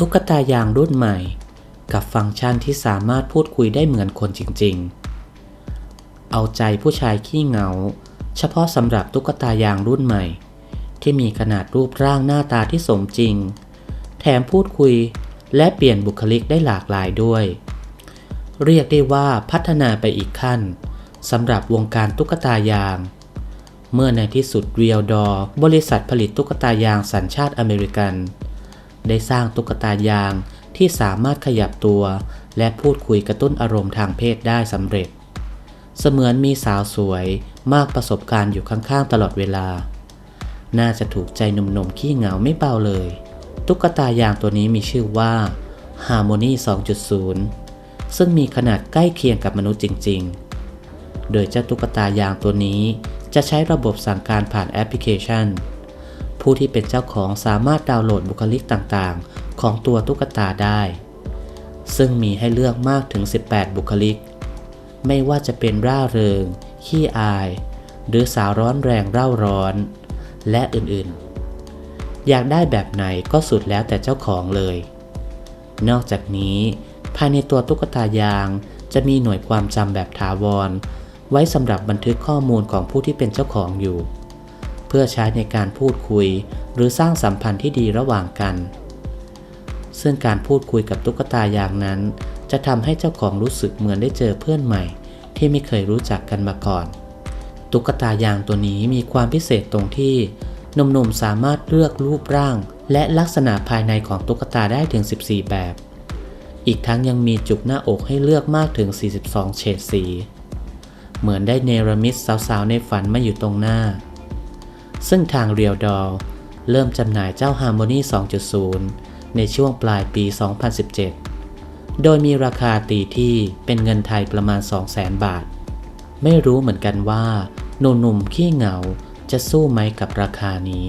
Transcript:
ตุ๊กตายางรุ่นใหม่ กับฟังก์ชันที่สามารถพูดคุยได้เหมือนคนจริงๆ เอาใจผู้ชายขี้เหงา เฉพาะสำหรับตุ๊กตายางรุ่นใหม่ ที่มีขนาดรูปร่างหน้าตาที่สมจริง แถมพูดคุยและเปลี่ยนบุคลิกได้หลากหลายด้วย เรียกได้ว่าพัฒนาไปอีกขั้นสำหรับวงการตุ๊กตายาง เมื่อในที่สุดเรียลดอบริษัทผลิตตุ๊กตายางสัญชาติอเมริกัน ได้สร้างตุ๊กตายางที่สามารถขยับตัว และพูดคุยกระตุ้นอารมณ์ทางเพศได้สำเร็จ เสมือนมีสาวสวยมากประสบการณ์อยู่ข้างๆตลอดเวลา น่าจะถูกใจหนุ่มๆขี้เหงาไม่เบาเลย ตุ๊กตายางตัวนี้มีชื่อว่า Harmony 2.0 ซึ่งมีขนาดใกล้เคียงกับมนุษย์จริง ๆ โดยเจ้าตุ๊กตายางตัวนี้จะใช้ระบบสั่งการผ่านแอปพลิเคชัน ผู้ที่เป็นเจ้าของสามารถดาวน์โหลดบุคลิกต่างๆ ของตัวตุ๊กตาได้ ซึ่งมีให้เลือกมากถึง 18 บุคลิก ไม่ว่าจะเป็นร่าเริง ขี้อาย หรือสาวร้อนแรงเร่าร้อน และอื่นๆ อยากได้แบบไหนก็สุดแล้วแต่เจ้าของเลย นอกจากนี้ภายในตัวตุ๊กตายางจะมีหน่วยความจำแบบถาวร ไว้สำหรับบันทึกข้อมูลของผู้ที่เป็นเจ้าของอยู่ เพื่อใช้ในการพูดคุย หรือสร้างสัมพันธ์ที่ดีระหว่างกัน ซึ่งการพูดคุยกับตุ๊กตายางนั้น จะทำให้เจ้าของรู้สึกเหมือนได้เจอเพื่อนใหม่ ที่ไม่เคยรู้จักกันมาก่อน ตุ๊กตายางตัวนี้มีความพิเศษตรงที่หนุ่มๆสามารถเลือกรูปร่าง และลักษณะภายในของตุ๊กตาได้ถึง 14 แบบ อีกทั้งยังมีจุกหน้าอกให้เลือกมากถึง 42 เฉดสี เหมือนได้เนรมิตสาวๆในฝันมาอยู่ตรงหน้า ซึ่งทางเรียวดอลเริ่มจำหน่ายเจ้า Harmony 2.0 ในช่วงปลายปี 2017 โดยมีราคาตีที่เป็นเงินไทยประมาณ 200,000 บาท ไม่รู้เหมือนกันว่าหนุ่มๆขี้เหงาจะสู้ไหมกับราคานี้